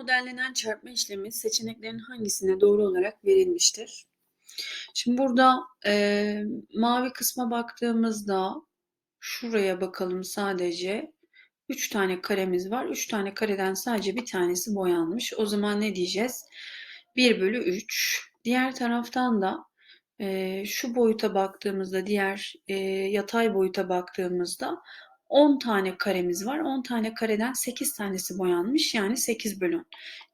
modellenen çarpma işlemi seçeneklerin hangisine doğru olarak verilmiştir? Şimdi burada e, mavi kısma baktığımızda şuraya bakalım sadece. 3 tane karemiz var. 3 tane kareden sadece bir tanesi boyanmış. O zaman ne diyeceğiz? 1 bölü 3. Diğer taraftan da e, şu boyuta baktığımızda, diğer e, yatay boyuta baktığımızda 10 tane karemiz var. 10 tane kareden 8 tanesi boyanmış. Yani 8 bölü 10.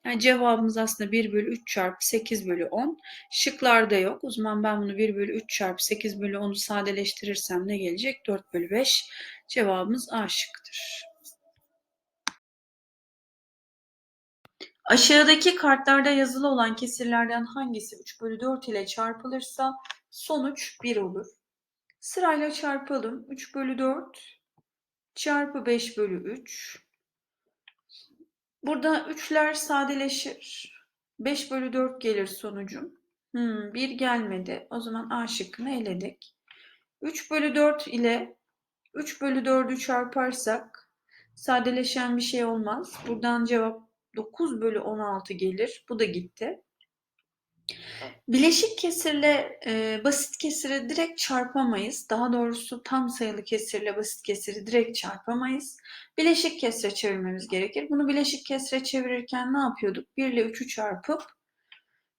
Yani cevabımız aslında 1 bölü 3 çarpı 8 bölü 10. Şıklarda yok. O zaman ben bunu 1 bölü 3 çarpı 8 bölü 10'u sadeleştirirsem ne gelecek? 4 bölü 5. Cevabımız A şıkkıdır. Aşağıdaki kartlarda yazılı olan kesirlerden hangisi 3 bölü 4 ile çarpılırsa sonuç 1 olur. Sırayla çarpalım. 3 bölü 4 çarpı 5 bölü 3. Burada 3'ler sadeleşir. 5 bölü 4 gelir sonucum. Hmm, 1 gelmedi. O zaman A şıkkını eledik. 3 bölü 4 ile 3 bölü 4'ü çarparsak sadeleşen bir şey olmaz. Buradan cevap 9 bölü 16 gelir. Bu da gitti. Bileşik kesirle e, basit kesiri direkt çarpamayız. Daha doğrusu tam sayılı kesirle basit kesiri direkt çarpamayız. Bileşik kesire çevirmemiz gerekir. Bunu bileşik kesire çevirirken ne yapıyorduk? 1 ile 3'ü çarpıp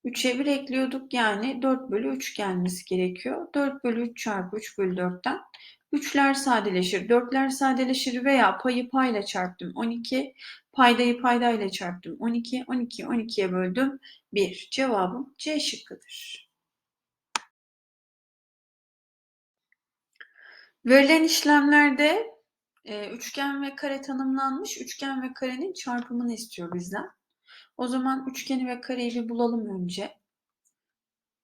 3'e 1 ekliyorduk. Yani 4 bölü 3 gelmesi gerekiyor. 4 bölü 3 çarpı 3 bölü 4'ten 3'ler sadeleşir, 4'ler sadeleşir veya payı payla çarptım 12, paydayı paydayla çarptım 12, 12, 12'ye böldüm 1. Cevabım C şıkkıdır. Verilen işlemlerde e, üçgen ve kare tanımlanmış. Üçgen ve karenin çarpımını istiyor bizden. O zaman üçgeni ve kareyi bir bulalım önce.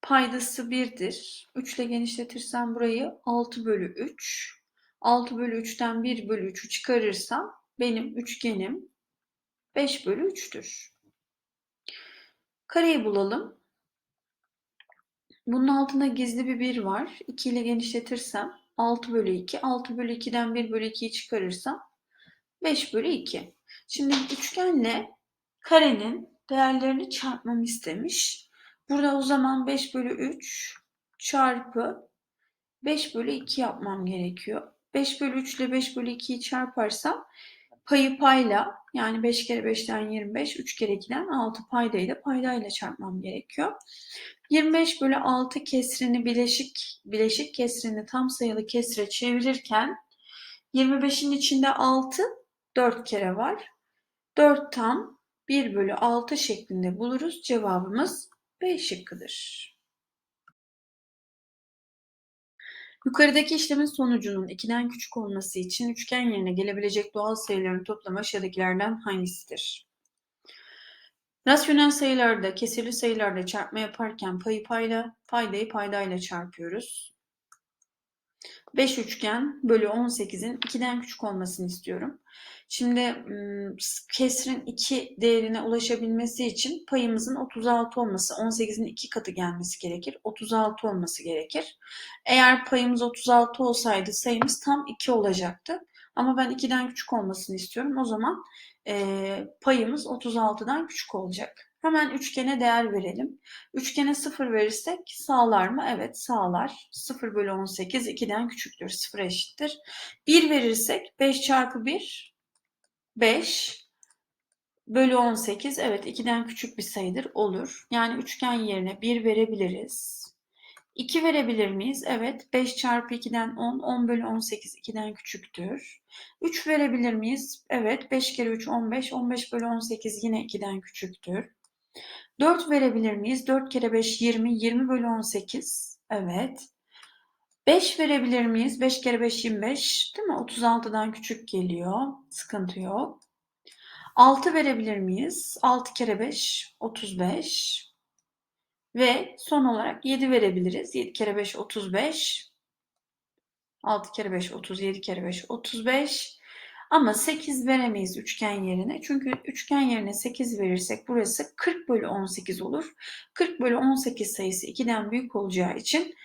Paydası 1'dir. 3 ile genişletirsem burayı 6 bölü 3. 6 bölü 3'ten 1 bölü 3'ü çıkarırsam benim üçgenim 5 bölü 3'tür. Kareyi bulalım. Bunun altında gizli bir 1 var. 2 ile genişletirsem 6 bölü 2. 6 bölü 2'den 1 bölü 2'yi çıkarırsam 5 bölü 2. Şimdi üçgenle karenin değerlerini çarpmamı istemiş. Burada o zaman 5 bölü 3 çarpı 5 bölü 2 yapmam gerekiyor. 5 bölü 3 ile 5 bölü 2'yi çarparsam payı payla yani 5 kere 5'ten 25, 3 kere 2'den 6 paydayı da paydayla çarpmam gerekiyor. 25 bölü 6 kesrini bileşik, bileşik kesrini tam sayılı kesre çevirirken 25'in içinde 6 4 kere var. 4 tam 1 bölü 6 şeklinde buluruz. Cevabımız B şıkkıdır. Yukarıdaki işlemin sonucunun 2'den küçük olması için üçgen yerine gelebilecek doğal sayıların toplamı aşağıdakilerden hangisidir? Rasyonel sayılarda, kesirli sayılarda çarpma yaparken payı payla, paydayı paydayla çarpıyoruz. 5 üçgen bölü 18'in 2'den küçük olmasını istiyorum. Şimdi kesrin 2 değerine ulaşabilmesi için payımızın 36 olması, 18'in 2 katı gelmesi gerekir. 36 olması gerekir. Eğer payımız 36 olsaydı sayımız tam 2 olacaktı. Ama ben 2'den küçük olmasını istiyorum. O zaman e, payımız 36'dan küçük olacak. Hemen üçgene değer verelim. Üçgene 0 verirsek sağlar mı? Evet sağlar. 0 bölü 18 2'den küçüktür. 0 eşittir. 1 verirsek 5 çarpı 1 5 bölü 18 evet 2'den küçük bir sayıdır olur. Yani üçgen yerine 1 verebiliriz. 2 verebilir miyiz? Evet. 5 çarpı 2'den 10. 10 bölü 18 2'den küçüktür. 3 verebilir miyiz? Evet. 5 kere 3 15. 15 bölü 18 yine 2'den küçüktür. 4 verebilir miyiz? 4 kere 5 20. 20 bölü 18. Evet. 5 verebilir miyiz? 5 kere 5 25. Değil mi? 36'dan küçük geliyor. Sıkıntı yok. 6 verebilir miyiz? 6 kere 5 35. Ve son olarak 7 verebiliriz. 7 kere 5 35. 6 kere 5 30. 7 kere 5 35. Ama 8 veremeyiz üçgen yerine. Çünkü üçgen yerine 8 verirsek burası 40 bölü 18 olur. 40 bölü 18 sayısı 2'den büyük olacağı için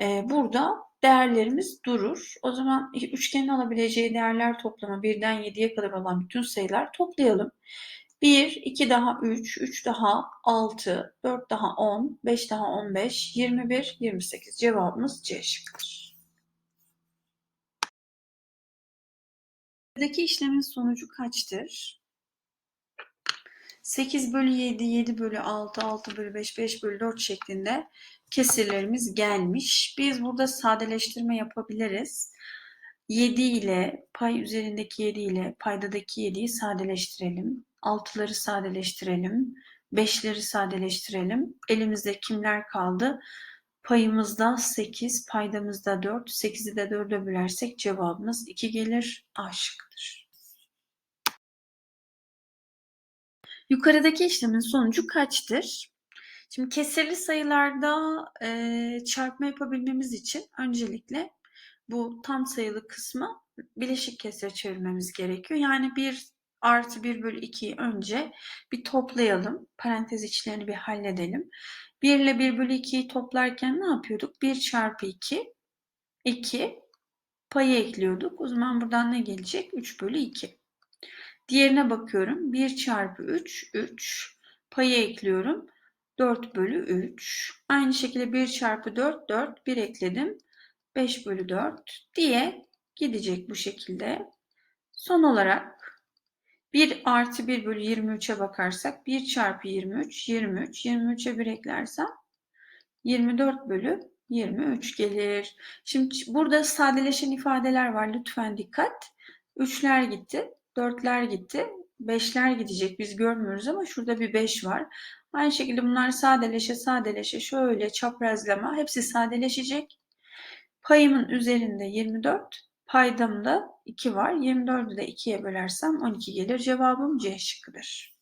e, burada değerlerimiz durur. O zaman üçgenin alabileceği değerler toplamı 1'den 7'ye kadar olan bütün sayılar toplayalım. 1, 2 daha 3, 3 daha 6, 4 daha 10, 5 daha 15, 21, 28. Cevabımız C şıkkıdır. Buradaki işlemin sonucu kaçtır? 8 bölü 7, 7 bölü 6, 6 bölü 5, 5 bölü 4 şeklinde kesirlerimiz gelmiş. Biz burada sadeleştirme yapabiliriz. 7 ile pay üzerindeki 7 ile paydadaki 7'yi sadeleştirelim. 6'ları sadeleştirelim. 5'leri sadeleştirelim. Elimizde kimler kaldı? Payımızda 8, paydamızda 4. 8'i de 4'e bölersek cevabımız 2 gelir. A şıkkıdır. Yukarıdaki işlemin sonucu kaçtır? Şimdi kesirli sayılarda e, çarpma yapabilmemiz için öncelikle bu tam sayılı kısmı bileşik kesre çevirmemiz gerekiyor. Yani 1 artı 1 bölü 2'yi önce bir toplayalım. Parantez içlerini bir halledelim. 1 ile 1 bölü 2'yi toplarken ne yapıyorduk? 1 çarpı 2, 2 payı ekliyorduk. O zaman buradan ne gelecek? 3 bölü 2. Diğerine bakıyorum. 1 çarpı 3, 3. Payı ekliyorum. 4 bölü 3. Aynı şekilde 1 çarpı 4, 4. 1 ekledim. 5 bölü 4 diye gidecek bu şekilde. Son olarak 1 artı 1 bölü 23'e bakarsak 1 çarpı 23, 23. 23'e 1 eklersem 24 bölü 23 gelir. Şimdi burada sadeleşen ifadeler var. Lütfen dikkat. 3'ler gitti. Dörtler gitti. Beşler gidecek. Biz görmüyoruz ama şurada bir beş var. Aynı şekilde bunlar sadeleşe sadeleşe şöyle çaprazlama hepsi sadeleşecek. Payımın üzerinde 24, paydamda 2 var. 24'ü de 2'ye bölersem 12 gelir. Cevabım C şıkkıdır.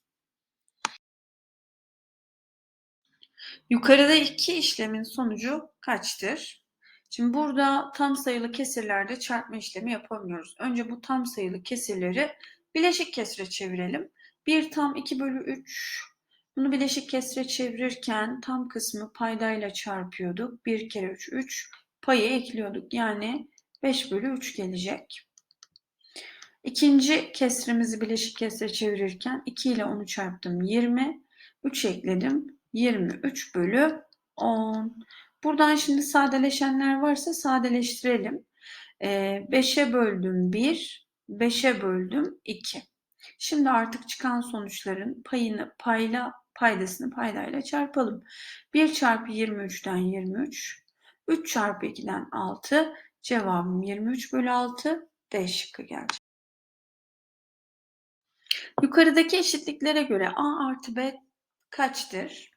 Yukarıda iki işlemin sonucu kaçtır? Şimdi burada tam sayılı kesirlerde çarpma işlemi yapamıyoruz. Önce bu tam sayılı kesirleri bileşik kesire çevirelim. 1 tam 2 bölü 3. Bunu bileşik kesire çevirirken tam kısmı paydayla çarpıyorduk. 1 kere 3 3 payı ekliyorduk. Yani 5 bölü 3 gelecek. İkinci kesrimizi bileşik kesire çevirirken 2 ile 10'u çarptım 20. 3 ekledim. 23 bölü 10. Buradan şimdi sadeleşenler varsa sadeleştirelim. 5'e böldüm 1, 5'e böldüm 2. Şimdi artık çıkan sonuçların payını payla paydasını paydayla çarpalım. 1 çarpı 23'ten 23, 3 çarpı 2'den 6, cevabım 23 bölü 6, D şıkkı gelecek. Yukarıdaki eşitliklere göre A artı B kaçtır?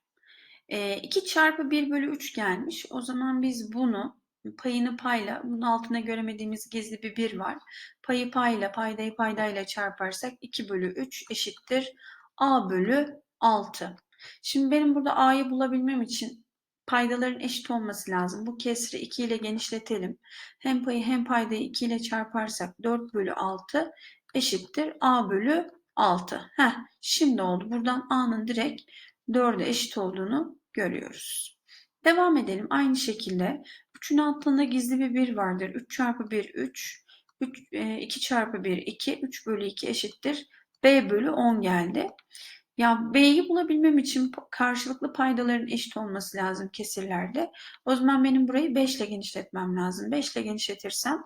E, 2 çarpı 1 bölü 3 gelmiş. O zaman biz bunu payını payla, bunun altına göremediğimiz gizli bir 1 var. Payı payla, paydayı paydayla çarparsak 2 bölü 3 eşittir. A bölü 6. Şimdi benim burada A'yı bulabilmem için paydaların eşit olması lazım. Bu kesri 2 ile genişletelim. Hem payı hem paydayı 2 ile çarparsak 4 bölü 6 eşittir. A bölü 6. Heh, şimdi oldu. Buradan A'nın direkt 4'e eşit olduğunu görüyoruz. Devam edelim. Aynı şekilde 3'ün altında gizli bir 1 vardır. 3 çarpı 1 3. 3 2 çarpı 1 2. 3 bölü 2 eşittir. B bölü 10 geldi. Ya B'yi bulabilmem için karşılıklı paydaların eşit olması lazım kesirlerde. O zaman benim burayı 5 ile genişletmem lazım. 5 ile genişletirsem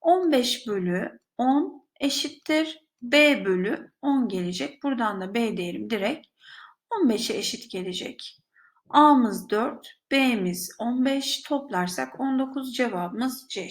15 bölü 10 eşittir. B bölü 10 gelecek. Buradan da B değerim direkt 15'e eşit gelecek. A'mız 4, B'miz 15 toplarsak 19 cevabımız C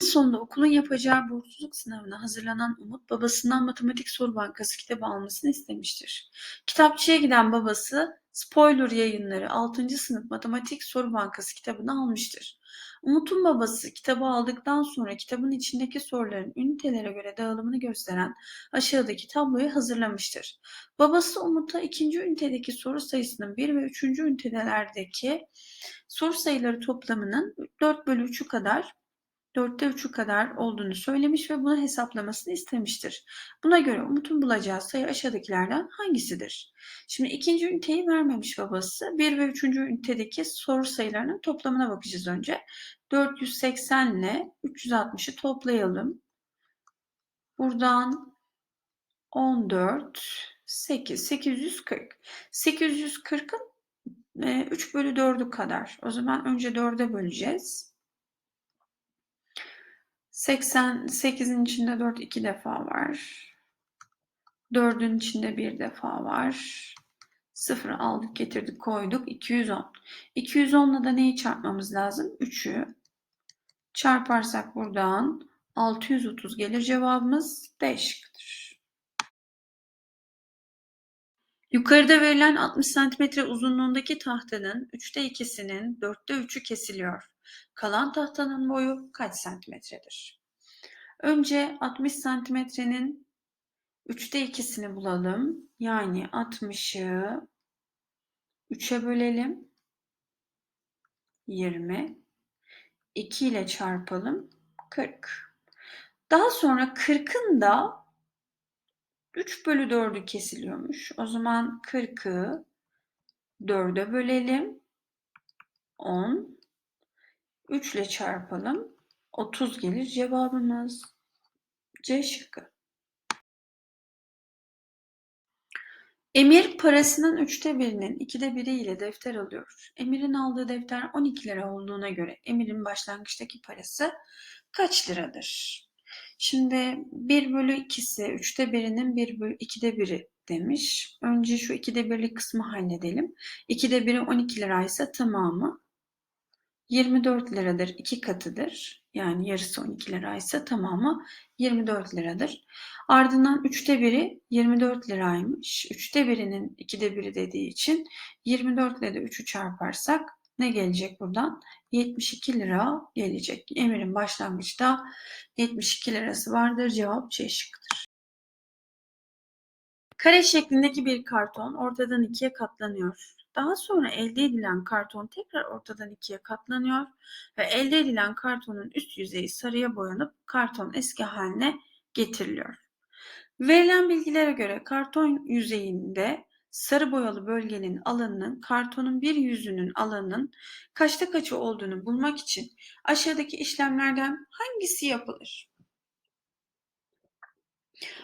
Sonunda okulun yapacağı bursluluk sınavına hazırlanan Umut babasından matematik soru bankası kitabı almasını istemiştir. Kitapçıya giden babası Spoiler yayınları 6. sınıf matematik soru bankası kitabını almıştır. Umut'un babası kitabı aldıktan sonra kitabın içindeki soruların ünitelere göre dağılımını gösteren aşağıdaki tabloyu hazırlamıştır. Babası Umut'a ikinci ünitedeki soru sayısının 1 ve 3. ünitelerdeki soru sayıları toplamının 4 bölü 3'ü kadar 4'te 3'ü kadar olduğunu söylemiş ve bunu hesaplamasını istemiştir. Buna göre Umut'un bulacağı sayı aşağıdakilerden hangisidir? Şimdi ikinci üniteyi vermemiş babası. 1 ve 3. ünitedeki soru sayılarının toplamına bakacağız önce. 480 ile 360'ı toplayalım. Buradan 14, 8, 840. 840'ın 3 bölü 4'ü kadar. O zaman önce 4'e böleceğiz. 88'in içinde 4 iki defa var. 4'ün içinde bir defa var. 0 aldık getirdik koyduk. 210. 210'la da neyi çarpmamız lazım? 3'ü. Çarparsak buradan 630 gelir cevabımız D şıkkıdır. Yukarıda verilen 60 cm uzunluğundaki tahtanın 3'te 2'sinin 4'te 3'ü kesiliyor. Kalan tahtanın boyu kaç santimetredir? Önce 60 santimetrenin 3'te 2'sini bulalım. Yani 60'ı 3'e bölelim. 20. 2 ile çarpalım. 40. Daha sonra 40'ın da 3 bölü 4'ü kesiliyormuş. O zaman 40'ı 4'e bölelim. 10. 3 ile çarpalım. 30 gelir cevabımız. C şıkkı. Emir parasının üçte birinin ikide biri ile defter alıyor. Emir'in aldığı defter 12 lira olduğuna göre Emir'in başlangıçtaki parası kaç liradır? Şimdi 1 bölü 2'si 3'te birinin 1 bölü 2'de biri demiş. Önce şu 2'de birlik kısmı halledelim. 2'de biri 12 liraysa tamamı 24 liradır. 2 katıdır. Yani yarısı 12 liraysa tamamı 24 liradır. Ardından 3'te biri 24 liraymış. 3'te birinin 2'de biri dediği için 24 ile de 3'ü çarparsak ne gelecek buradan? 72 lira gelecek. Emir'in başlangıçta 72 lirası vardır. Cevap C şıkkıdır. Kare şeklindeki bir karton ortadan ikiye katlanıyor. Daha sonra elde edilen karton tekrar ortadan ikiye katlanıyor ve elde edilen kartonun üst yüzeyi sarıya boyanıp karton eski haline getiriliyor. Verilen bilgilere göre karton yüzeyinde sarı boyalı bölgenin alanının kartonun bir yüzünün alanının kaçta kaçı olduğunu bulmak için aşağıdaki işlemlerden hangisi yapılır?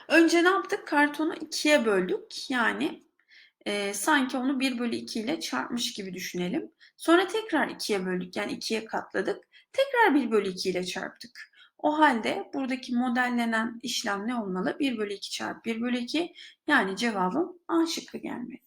Önce ne yaptık? Kartonu ikiye böldük. Yani e, sanki onu 1 bölü 2 ile çarpmış gibi düşünelim. Sonra tekrar ikiye böldük. Yani ikiye katladık. Tekrar 1 bölü 2 ile çarptık. O halde buradaki modellenen işlem ne olmalı? 1 bölü 2 çarpı 1 bölü 2 yani cevabım A şıkkı gelmeli.